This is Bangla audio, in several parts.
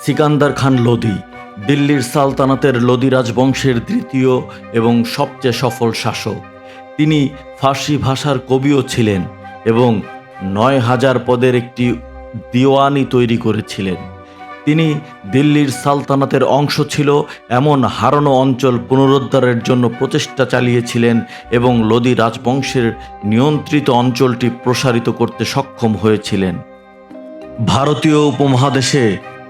সিকান্দার খান লোদি দিল্লির সালতানাতের লোদি রাজবংশের তৃতীয় এবং সবচেয়ে সফল শাসক। তিনি ফার্সি ভাষার কবিও ছিলেন এবং নয় হাজার পদের একটি দিওয়ানি তৈরি করেছিলেন। তিনি দিল্লির সালতানাতের অংশ ছিল, এমন হারানো অঞ্চল পুনরুদ্ধারের জন্য প্রচেষ্টা চালিয়েছিলেন এবং লোদি রাজবংশের নিয়ন্ত্রিত অঞ্চলটি প্রসারিত করতে সক্ষম হয়েছিলেন। ভারতীয় উপমহাদেশে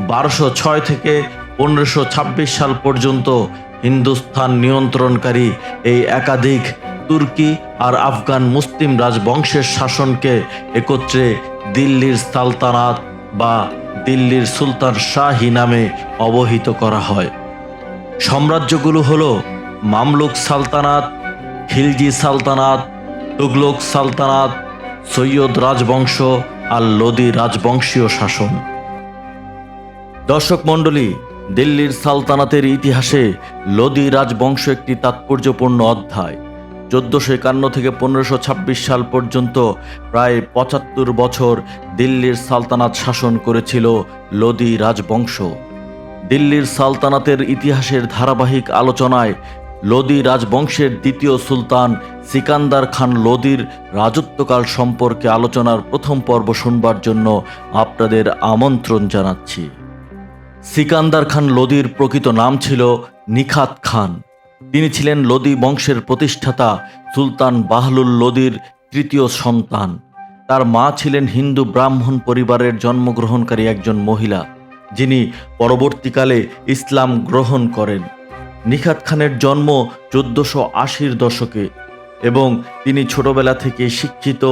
বারোশো ছয় থেকে পনেরোশো ছাব্বিশ সাল পর্যন্ত হিন্দুস্থান নিয়ন্ত্রণকারী এই একাধিক তুর্কি আর আফগান মুসলিম রাজবংশের শাসনকে একত্রে দিল্লির সালতানাত বা দিল্লির সুলতান শাহী নামে অবহিত করা হয়। সাম্রাজ্যগুলো হল মামলুক সালতানাত, খিলজি সালতানাত, তুগলক সালতানাত, সৈয়দ রাজবংশ আর লোদি রাজবংশীয় শাসন। দর্শক মণ্ডলী, দিল্লির সালতানাতের ইতিহাসে লোদি রাজবংশ একটি তাৎপর্যপূর্ণ অধ্যায়। চোদ্দোশো একান্ন থেকে পনেরোশো ছাব্বিশ সাল পর্যন্ত প্রায় পঁচাত্তর বছর দিল্লির সালতানাত শাসন করেছিল লোদি রাজবংশ। দিল্লির সালতানাতের ইতিহাসের ধারাবাহিক আলোচনায় লোদি রাজবংশের দ্বিতীয় সুলতান সিকান্দার খান লোদির রাজত্বকাল সম্পর্কে আলোচনার প্রথম পর্ব শুনবার জন্য আপনাদের আমন্ত্রণ জানাচ্ছি। সিকান্দার খান লোদির প্রকৃত নাম ছিল নিখাত খান। তিনি ছিলেন লোদি বংশের প্রতিষ্ঠাতা সুলতান বাহলুল লোদির তৃতীয় সন্তান। তার মা ছিলেন হিন্দু ব্রাহ্মণ পরিবারের জন্মগ্রহণকারী একজন মহিলা, যিনি পরবর্তীকালে ইসলাম গ্রহণ করেন। নিখাত খানের জন্ম চোদ্দশো আশির দশকে এবং তিনি ছোটবেলা থেকে শিক্ষিত,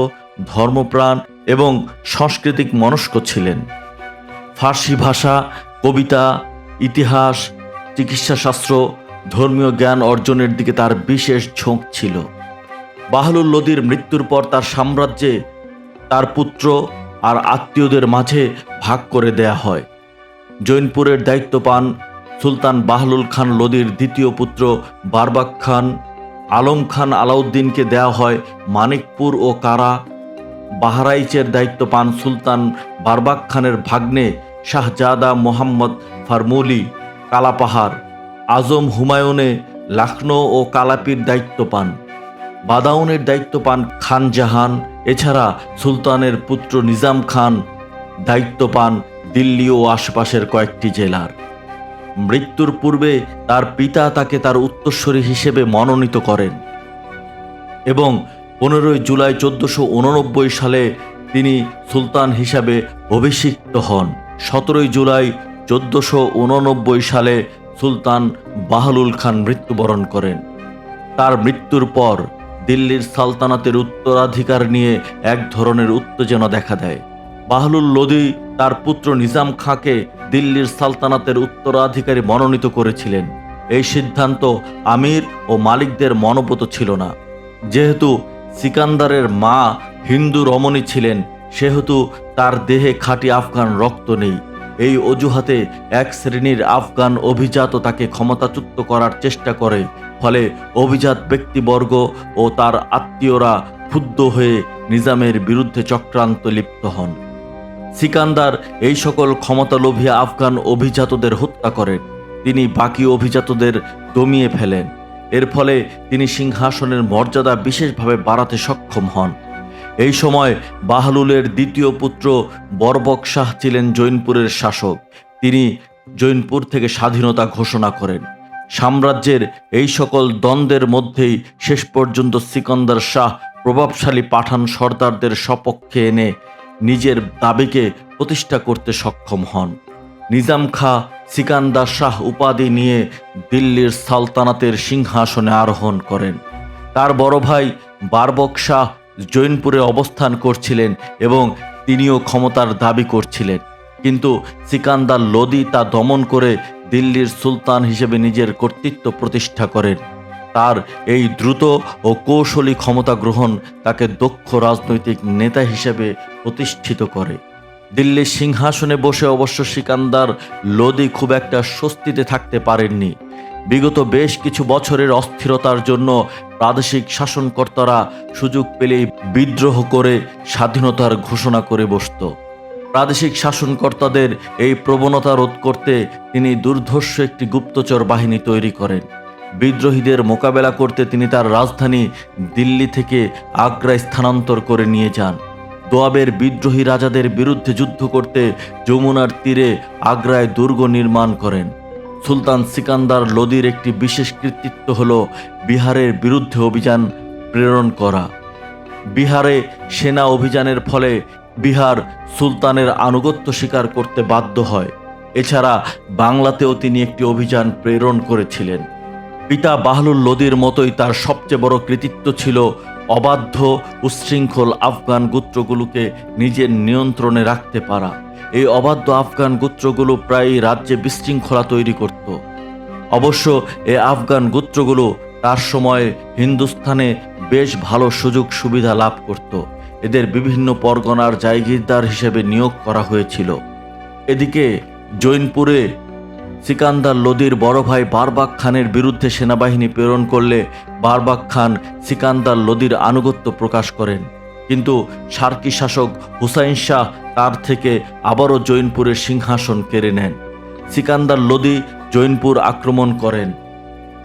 ধর্মপ্রাণ এবং সাংস্কৃতিক মনস্ক ছিলেন। ফার্সি ভাষা কবিতা, ইতিহাস, চিকিৎসাশাস্ত্র, ধর্মীয় জ্ঞান অর্জনের দিকে তার বিশেষ ঝোঁক ছিল। বাহলুল লোদির মৃত্যুর পর তার সাম্রাজ্যে তার পুত্র আর আত্মীয়দের মাঝে ভাগ করে দেয়া হয়। জৈনপুরের দায়িত্ব পান সুলতান বাহলুল খান লোদির দ্বিতীয় পুত্র বারবাক খান। আলম খান আলাউদ্দিনকে দেওয়া হয় মানিকপুর ও কারা। বাহারাইচের দায়িত্ব পান সুলতান বারবাক খানের ভাগ্নে শাহজাদা মোহাম্মদ ফারমুলি, কালাপাহাড়, আজম হুমায়ুনে লখনৌ ও কালাপির দায়িত্ব পান। বাদাউনের দায়িত্ব পান খান জাহান, এছাড়া সুলতানের পুত্র নিজাম খান দায়িত্ব পান দিল্লি ও আশপাশের কয়েকটি জেলার। মৃত্যুর পূর্বে তার পিতা তাকে তার উত্তরস্বরী হিসেবে মনোনীত করেন এবং পনেরোই জুলাই চোদ্দশো সালে তিনি সুলতান হিসাবে অভিষিক্ত হন। সতেরোই জুলাই চোদ্দশো উননব্বই সালে সুলতান বাহলুল খান মৃত্যুবরণ করেন। তার মৃত্যুর পর দিল্লির সালতানাতের উত্তরাধিকার নিয়ে এক ধরনের উত্তেজনা দেখা দেয়। বাহলুল লোদি তার পুত্র নিজাম খাঁকে দিল্লির সালতানাতের উত্তরাধিকারী মনোনীত করেছিলেন। এই সিদ্ধান্ত আমির ও মালিকদের মনোবত ছিল না। যেহেতু সিকান্দারের মা হিন্দু রমণী ছিলেন সেহেতু তার দেহে খাঁটি আফগান রক্ত নেই। এই অজুহাতে এক শ্রেণির আফগান অভিজাত তাকে ক্ষমতাচ্যুত করার চেষ্টা করে। ফলে অভিজাত ব্যক্তিবর্গ ও তার আত্মীয়রা ক্ষুব্ধ হয়ে নিজামের বিরুদ্ধে চক্রান্ত লিপ্ত হন। সিকান্দার এই সকল ক্ষমতালোভী আফগান অভিজাতদের হত্যা করেন। তিনি বাকি অভিজাতদের দমিয়ে ফেলেন। এর ফলে তিনি সিংহাসনের মর্যাদা বিশেষভাবে বাড়াতে সক্ষম হন। এই সময় বাহলুলের দ্বিতীয় পুত্র বরবক শাহ ছিলেন জৈনপুরের শাসক। তিনি জৈনপুর থেকে স্বাধীনতা ঘোষণা করেন। সাম্রাজ্যের এই সকল দ্বন্দ্বের মধ্যেই শেষ পর্যন্ত সিকন্দর শাহ প্রভাবশালী পাঠান সর্দারদের সপক্ষে এনে নিজের দাবিকে প্রতিষ্ঠা করতে সক্ষম হন। নিজাম খা সিকান্দার শাহ উপাধি নিয়ে দিল্লির সালতানাতের সিংহাসনে আরোহণ করেন। তার বড় ভাই বারবক শাহ জৈনপুরে অবস্থান করছিলেন এবং তিনিও ক্ষমতার দাবি করছিলেন। কিন্তু সিকান্দার লোদি তা দমন করে দিল্লির সুলতান হিসেবে নিজের কর্তৃত্ব প্রতিষ্ঠা করেন। তার এই দ্রুত ও কৌশলী ক্ষমতা গ্রহণ তাকে দক্ষ রাজনৈতিক নেতা হিসেবে প্রতিষ্ঠিত করে। দিল্লির সিংহাসনে বসে অবশ্য সিকান্দার লোদি খুব একটা স্বস্তিতে থাকতে পারেননি। বিগত বেশ কিছু বছরের অস্থিরতার জন্য প্রাদেশিক শাসনকর্তারা সুযোগ পেলেই বিদ্রোহ করে স্বাধীনতার ঘোষণা করে বসত। প্রাদেশিক শাসনকর্তাদের এই প্রবণতা রোধ করতে তিনি দুর্ধর্ষ একটি গুপ্তচর বাহিনী তৈরি করেন। বিদ্রোহীদের মোকাবেলা করতে তিনি তার রাজধানী দিল্লি থেকে আগ্রায় স্থানান্তর করে নিয়ে যান। দোয়াবের বিদ্রোহী রাজাদের বিরুদ্ধে যুদ্ধ করতে যমুনার তীরে আগ্রায় দুর্গ নির্মাণ করেন। সুলতান সিকান্দার লোদির একটি বিশেষ কৃতিত্ব হল বিহারের বিরুদ্ধে অভিযান প্রেরণ করা। বিহারে সেনা অভিযানের ফলে বিহার সুলতানের আনুগত্য স্বীকার করতে বাধ্য হয়। এছাড়া বাংলাতেও তিনি একটি অভিযান প্রেরণ করেছিলেন। পিতা বাহলুল লোদির মতোই তার সবচেয়ে বড় কৃতিত্ব ছিল অবাধ্য উচ্ছৃঙ্খল আফগান গোত্রগুলোকে নিজের নিয়ন্ত্রণে রাখতে পারা। এই অবাধ্য আফগান গোত্রগুলো প্রায়ই রাজ্যে বিশৃঙ্খলা তৈরি করত। অবশ্য এই আফগান গোত্রগুলো তার সময়ে হিন্দুস্থানে বেশ ভালো সুযোগ সুবিধা লাভ করত। এদের বিভিন্ন পরগনার জায়গিরদার হিসেবে নিয়োগ করা হয়েছিল। এদিকে জৈনপুরে সিকান্দার লোদির বড় ভাই বারবাক খানের বিরুদ্ধে সেনাবাহিনী প্রেরণ করলে বারবাক খান সিকান্দার লোদির আনুগত্য প্রকাশ করেন। কিন্তু সার্কি শাসক হুসাইন শাহ তার থেকে আবারও জৈনপুরের সিংহাসন কেড়ে নেন। সিকান্দার লোদি জৈনপুর আক্রমণ করেন।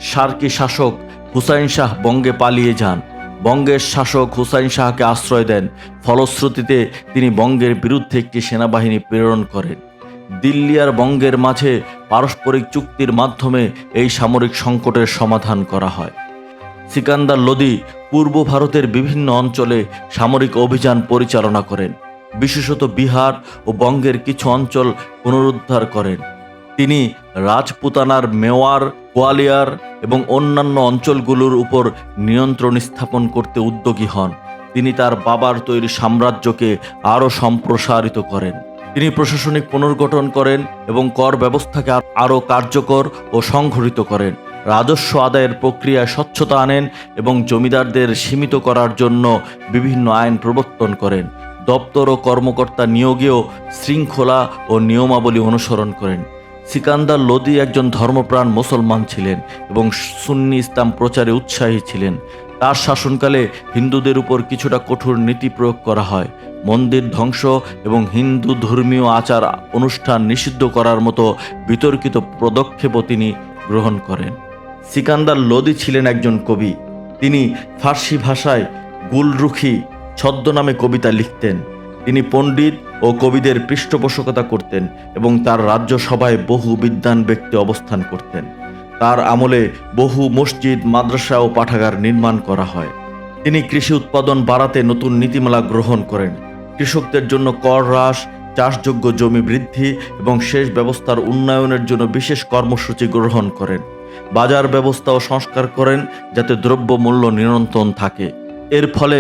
সার্কি শাসক হুসাইন শাহ বঙ্গে পালিয়ে যান। বঙ্গের শাসক হুসাইন শাহকে আশ্রয় দেন। ফলশ্রুতিতে তিনি বঙ্গের বিরুদ্ধে একটি সেনাবাহিনী প্রেরণ করেন। দিল্লি আর বঙ্গের মাঝে পারস্পরিক চুক্তির মাধ্যমে এই সামরিক সংকটের সমাধান করা হয়। সিকান্দার লোদি পূর্ব ভারতের বিভিন্ন অঞ্চলে সামরিক অভিযান পরিচালনা করেন। বিশেষত বিহার ও বঙ্গের কিছু অঞ্চল পুনরুদ্ধার করেন। তিনি রাজপুতানার মেওয়ার, গোয়ালিয়ার এবং অন্যান্য অঞ্চলগুলোর উপর নিয়ন্ত্রণ স্থাপন করতে উদ্যোগী হন। তিনি তার বাবার তৈরি সাম্রাজ্যকে আরও সম্প্রসারিত করেন। তিনি প্রশাসনিক পুনর্গঠন করেন এবং কর ব্যবস্থাকে আরও কার্যকর ও সংঘটিত করেন। রাজস্ব আদায়ের প্রক্রিয়ায় স্বচ্ছতা আনেন এবং জমিদারদের সীমিত করার জন্য বিভিন্ন আইন প্রবর্তন করেন। দপ্তর ও কর্মকর্তা নিয়োগেও শৃঙ্খলা ও নিয়মাবলী অনুসরণ করেন। সিকান্দার লোদি একজন ধর্মপ্রাণ মুসলমান ছিলেন এবং সুন্নি ইসলাম প্রচারে উৎসাহী ছিলেন। তার শাসনকালে হিন্দুদের উপর কিছুটা কঠোর নীতি প্রয়োগ করা হয়। মন্দির ধ্বংস এবং হিন্দু ধর্মীয় আচার অনুষ্ঠান নিষিদ্ধ করার মতো বিতর্কিত পদক্ষেপও তিনি গ্রহণ করেন। সিকান্দার লোদি ছিলেন একজন কবি। তিনি ফার্সি ভাষায় গুলরুখি ছদ্মনামে কবিতা লিখতেন। তিনি পণ্ডিত ও কবিদের পৃষ্ঠপোষকতা করতেন এবং তার রাজ্যসভায় বহু বিদ্বান ব্যক্তি অবস্থান করতেন। তার আমলে বহু মসজিদ, মাদ্রাসা ও পাঠাগার নির্মাণ করা হয়। তিনি কৃষি উৎপাদন বাড়াতে নতুন নীতিমালা গ্রহণ করেন। কৃষকদের জন্য কর হ্রাস, চাষযোগ্য জমি বৃদ্ধি এবং সেচ ব্যবস্থার উন্নয়নের জন্য বিশেষ কর্মসূচি গ্রহণ করেন। বাজার ব্যবস্থাও সংস্কার করেন যাতে দ্রব্যমূল্য নিয়ন্ত্রণ থাকে। এর ফলে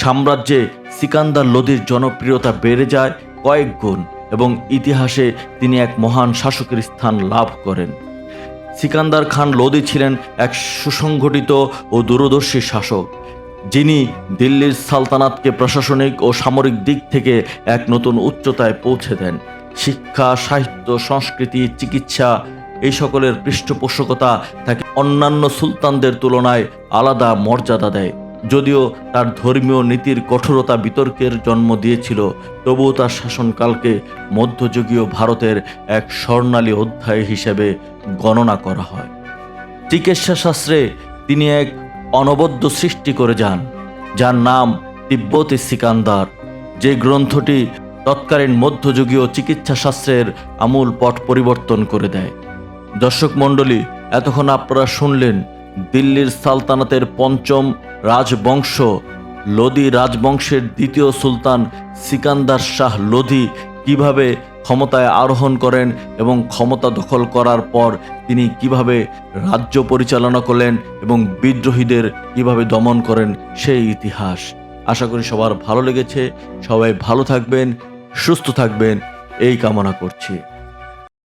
সাম্রাজ্যে সিকান্দার লোদির জনপ্রিয়তা বেড়ে যায় কয়েক গুণ এবং ইতিহাসে তিনি এক মহান শাসকের স্থান লাভ করেন। সিকান্দার খান লোদি ছিলেন এক সুসংগঠিত ও দূরদর্শী শাসক, যিনি দিল্লির সালতানাতকে প্রশাসনিক ও সামরিক দিক থেকে এক নতুন উচ্চতায় পৌঁছে দেন। শিক্ষা, সাহিত্য, সংস্কৃতি, চিকিৎসা এই সকলের পৃষ্ঠপোষকতা তাকে অন্যান্য সুলতানদের তুলনায় আলাদা মর্যাদা দেয়। যদিও তার ধর্মীয় নীতির কঠোরতা বিতর্কের জন্ম দিয়েছিল, তবুও তার শাসনকালকে মধ্যযুগীয় ভারতের এক স্বর্ণালী অধ্যায় হিসেবে গণনা করা হয়। চিকিৎসা শাস্ত্রে তিনি এক অনবদ্য সৃষ্টি করে যান, যার নাম তিব্বতী সিকান্দার। যে গ্রন্থটি তৎকালীন মধ্যযুগীয় চিকিৎসা শাস্ত্রের আমূল পট পরিবর্তন করে দেয়। দর্শক মণ্ডলী, এতক্ষণ আপনারা শুনলেন দিল্লির সালতানাতের পঞ্চম রাজবংশ, লোদি রাজবংশের দ্বিতীয় সুলতান সিকান্দার শাহ লোধি কীভাবে ক্ষমতায় আরোহণ করেন এবং ক্ষমতা দখল করার পর তিনি কীভাবে রাজ্য পরিচালনা করলেন এবং বিদ্রোহীদের কীভাবে দমন করেন সেই ইতিহাস। আশা করি সবার ভালো লেগেছে। সবাই ভালো থাকবেন, সুস্থ থাকবেন। এই কামনা করছি।